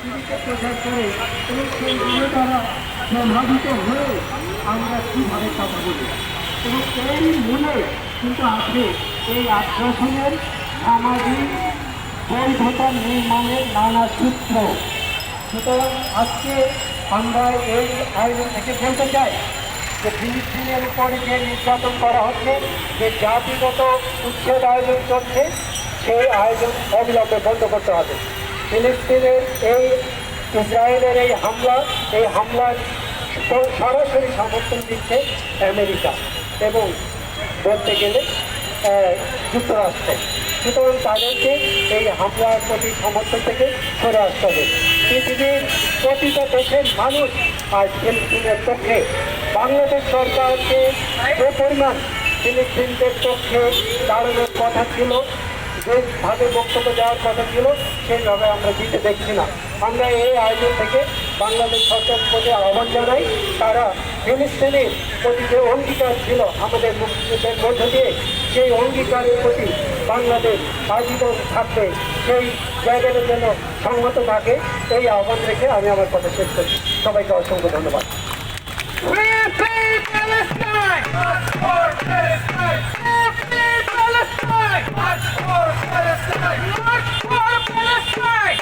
পৃথিবীকে প্রচার করে সেই গুলো দ্বারা প্রভাবিত হয়ে আমরা কীভাবে কথা বলি এবং কিন্তু আছে এই আগ্রাসনের সামাজিক বৈধতা নির্মাণের নানা সূত্র। সুতরাং আজকে আমরা এই আয়োজন থেকে বলতে চাই যে ফিলিস্তিনের উপরে যে নির্যাতন করা হচ্ছে, যে জাতিগত উচ্ছেদ আয়োজন চলছে, সেই আয়োজন অবিলম্বে বন্ধ করতে হবে। ফিলিস্তিনের এই ইসরায়েলের এই হামলা, এই হামলার সরাসরি সমর্থন দিচ্ছে আমেরিকা এবং বলতে গেলে যুক্তরাষ্ট্র। সুতরাং তাদেরকে এই হামলার প্রতি সমর্থন থেকে সরে আসতে হবে। পৃথিবীর প্রতিটা দেশের মানুষ আজ ফিলিস্তিনের পক্ষে, বাংলাদেশ সরকারকে যে পরিমাণ ফিলিস্তিনদের পক্ষে দাঁড়ানোর কথা ছিল যেভাবে বক্তব্য দেওয়ার কথা ছিল, সেইভাবে আমরা দিতে দেখছি না। আমরা এই আয়োজন থেকে বাংলাদেশ সরকারের প্রতি আহ্বান জানাই, তারা ফিলিস্তিনের প্রতি যে অঙ্গীকার ছিল আমাদের মুক্তিযুদ্ধের মধ্য দিয়ে, সেই অঙ্গীকারের প্রতি বাংলাদেশ আজীবন থাকবে। সেই জায়গাটার জন্য সংহত থাকে, এই আহ্বান রেখে আমি আমার কথা শেষ করি সবাইকে অসংখ্য ধন্যবাদ।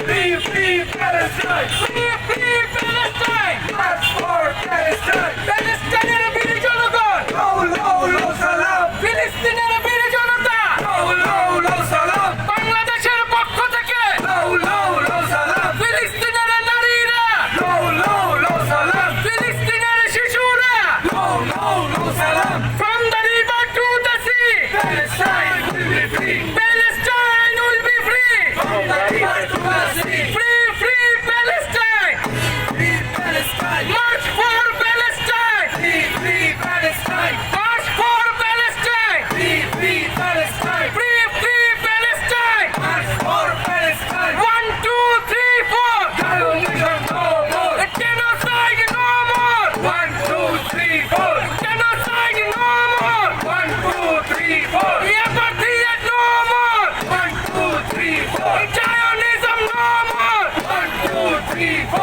Free, free Palestine! Free, free Palestine! March for Palestine! Palestine! Palestine will be free! Fergie!